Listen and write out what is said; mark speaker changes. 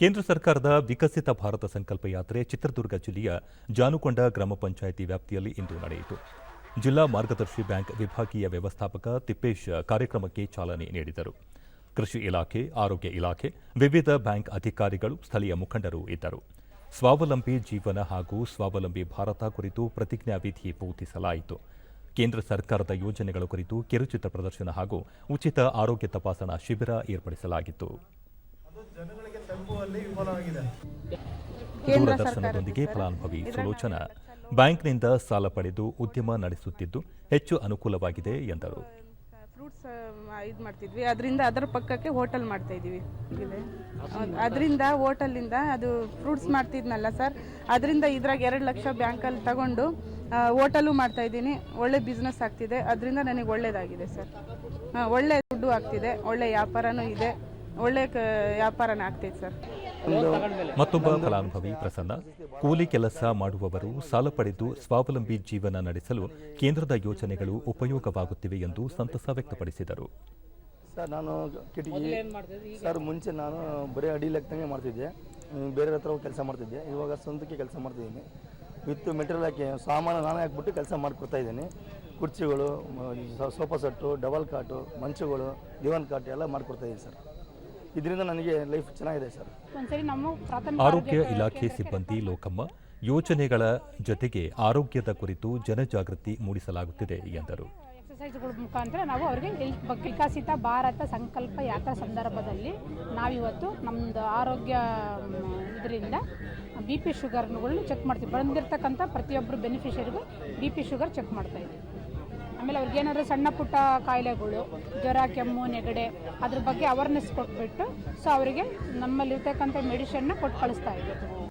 Speaker 1: ಕೇಂದ್ರ ಸರ್ಕಾರದ ವಿಕಸಿತ ಭಾರತ ಸಂಕಲ್ಪ ಯಾತ್ರೆ ಚಿತ್ರದುರ್ಗ ಜಿಲ್ಲೆಯ ಜಾನುಕೊಂಡ ಗ್ರಾಮ ಪಂಚಾಯಿತಿ ವ್ಯಾಪ್ತಿಯಲ್ಲಿ ಇಂದು ನಡೆಯಿತು. ಜಿಲ್ಲಾ ಮಾರ್ಗದರ್ಶಿ ಬ್ಯಾಂಕ್ ವಿಭಾಗೀಯ ವ್ಯವಸ್ಥಾಪಕ ತಿಪ್ಪೇಶ್ ಕಾರ್ಯಕ್ರಮಕ್ಕೆ ಚಾಲನೆ ನೀಡಿದರು. ಕೃಷಿ ಇಲಾಖೆ, ಆರೋಗ್ಯ ಇಲಾಖೆ, ವಿವಿಧ ಬ್ಯಾಂಕ್ ಅಧಿಕಾರಿಗಳು, ಸ್ಥಳೀಯ ಮುಖಂಡರು ಇದ್ದರು. ಸ್ವಾವಲಂಬಿ ಜೀವನ ಹಾಗೂ ಸ್ವಾವಲಂಬಿ ಭಾರತ ಕುರಿತು ಪ್ರತಿಜ್ಞಾವಿಧಿ ಬೋಧಿಸಲಾಯಿತು ಕೇಂದ್ರ ಸರ್ಕಾರದ ಯೋಜನೆಗಳ ಕುರಿತು ಕಿರುಚಿತ್ರ ಪ್ರದರ್ಶನ ಹಾಗೂ ಉಚಿತ ಆರೋಗ್ಯ ತಪಾಸಣಾ ಶಿಬಿರ ಏರ್ಪಡಿಸಲಾಗಿತ್ತು.
Speaker 2: ತಲುಪುವಲ್ಲಿ ವಿಫಲವಾಗಿದೆ.
Speaker 1: ದೂರದರ್ಶನದೊಂದಿಗೆ ಫಲಾನುಭವಿ ಸುಲೋಚನಾ. ಬ್ಯಾಂಕ್ನಿಂದ ಸಾಲ ಪಡೆದು ಉದ್ಯಮ ನಡೆಸುತ್ತಿದ್ದು ಹೆಚ್ಚು ಅನುಕೂಲವಾಗಿದೆ ಎಂದರು.
Speaker 3: ಫ್ರೂಟ್ಸ್ ಇದು ಮಾಡ್ತಿದ್ವಿ. ಅದರಿಂದ ಅದರ ಪಕ್ಕಕ್ಕೆ ಹೋಟೆಲ್ ಮಾಡ್ತಾ ಇದೀವಿ ಇದೆ. ಅದರಿಂದ ಹೋಟೆಲಿಂದ ಅದು ಫ್ರೂಟ್ಸ್ ಮಾಡ್ತಿದ್ನಲ್ಲ ಸರ್. ಅದರಿಂದ ಇದ್ರಾಗ ಎರಡು ಲಕ್ಷ ಬ್ಯಾಂಕಲ್ಲಿ ತಗೊಂಡು ಹೋಟೆಲು ಮಾಡ್ತಾ ಇದ್ದೀನಿ. ಒಳ್ಳೆ ಬಿಸ್ನೆಸ್ ಆಗ್ತಿದೆ. ಅದರಿಂದ ನನಗೆ ಒಳ್ಳೇದಾಗಿದೆ ಸರ್. ಹಾಂ ಒಳ್ಳೆ ದುಡ್ಡು ಆಗ್ತಿದೆ. ಒಳ್ಳೆ ವ್ಯಾಪಾರನೂ ಇದೆ. ಒಳ್ಳೆ ಕ ವ್ಯಾಪಾರನೇ ಆಗ್ತೈತೆ ಸರ್.
Speaker 1: ಮತ್ತೊಬ್ಬ ಫಲಾನುಭವಿ ಪ್ರಸನ್ನ. ಕೂಲಿ ಕೆಲಸ ಮಾಡುವವರು ಸಾಲ ಪಡೆದು ಸ್ವಾವಲಂಬಿ ಜೀವನ ನಡೆಸಲು ಕೇಂದ್ರದ ಯೋಜನೆಗಳು ಉಪಯೋಗವಾಗುತ್ತಿವೆ ಎಂದು ಸಂತಸ ವ್ಯಕ್ತಪಡಿಸಿದರು.
Speaker 4: ಸರ್ ನಾನು ಕಿಟಕಿ ಸರ್ ಮುಂಚೆ ನಾನು ಬರೀ ಅಡಿ ಲೆಕ್ಕದಂಗೆ ಮಾಡ್ತಿದ್ದೆ. ಬೇರೆ ಹತ್ರ ಕೆಲಸ ಮಾಡ್ತಿದ್ದೆ. ಇವಾಗ ಸ್ವಂತಕ್ಕೆ ಕೆಲಸ ಮಾಡ್ತಿದ್ದೀನಿ. ವಿತ್ ಮೆಟೀರಿಯಲ್ ಹಾಕಿ ಸಾಮಾನು ನಾನೇ ಹಾಕ್ಬಿಟ್ಟು ಕೆಲಸ ಮಾಡಿಕೊಡ್ತಾ ಇದ್ದೀನಿ. ಕುರ್ಚಿಗಳು ಸೋಫಾ ಸೆಟ್ಟು ಡಬಲ್ ಕಾಟು ಮಂಚಗಳು ದಿವಾನ್ ಕಾಟು ಎಲ್ಲ ಮಾಡಿಕೊಡ್ತಾ ಇದ್ದೀನಿ ಸರ್. ಇದರಿಂದ ನನಗೆ ಲೈಫ್ ಚೆನ್ನಾಗಿದೆ ಸರ್.
Speaker 5: ಒಂದ್ಸರಿ ನಮ್ಮ ಪ್ರಾಥಮಿಕ
Speaker 1: ಆರೋಗ್ಯ ಇಲಾಖೆ ಸಿಬ್ಬಂದಿ ಲೋಕಮ್ಮ ಯೋಜನೆಗಳ ಜೊತೆಗೆ ಆರೋಗ್ಯದ ಕುರಿತು ಜನಜಾಗೃತಿ ಮೂಡಿಸಲಾಗುತ್ತಿದೆ ಎಂದರು.
Speaker 5: ಎಕ್ಸಸೈಸ್ಗಳ ಮುಖಾಂತರ ನಾವು ಅವರಿಗೆ ಹೆಲ್ತ್ ಬಗ್ಗೆ ವಿಕಸಿತ ಭಾರತ ಸಂಕಲ್ಪ ಯಾತ್ರಾ ಸಂದರ್ಭದಲ್ಲಿ ನಾವಿವತ್ತು ನಮ್ಮದು ಆರೋಗ್ಯ ಇದರಿಂದ ಬಿ ಪಿ ಶುಗರ್ಗಳು ಚೆಕ್ ಮಾಡ್ತೀವಿ. ಬಂದಿರತಕ್ಕಂಥ ಪ್ರತಿಯೊಬ್ಬರು ಬೆನಿಫಿಷರಿಗೂ ಬಿ ಪಿ ಶುಗರ್ ಚೆಕ್ ಮಾಡ್ತಾ ಇದ್ದೀವಿ. ಆಮೇಲೆ ಅವ್ರಿಗೆ ಏನಾದರೂ ಸಣ್ಣ ಪುಟ್ಟ ಕಾಯಿಲೆಗಳು, ಜ್ವರ, ಕೆಮ್ಮು, ನೆಗಡೆ, ಅದ್ರ ಬಗ್ಗೆ ಅವೇರ್ನೆಸ್ ಕೊಟ್ಬಿಟ್ಟು ಸೊ ಅವರಿಗೆ ನಮ್ಮಲ್ಲಿರ್ತಕ್ಕಂಥ ಮೆಡಿಷನ್ನ ಕೊಟ್ಟು ಕಳಿಸ್ತಾ ಇದ್ದೀವಿ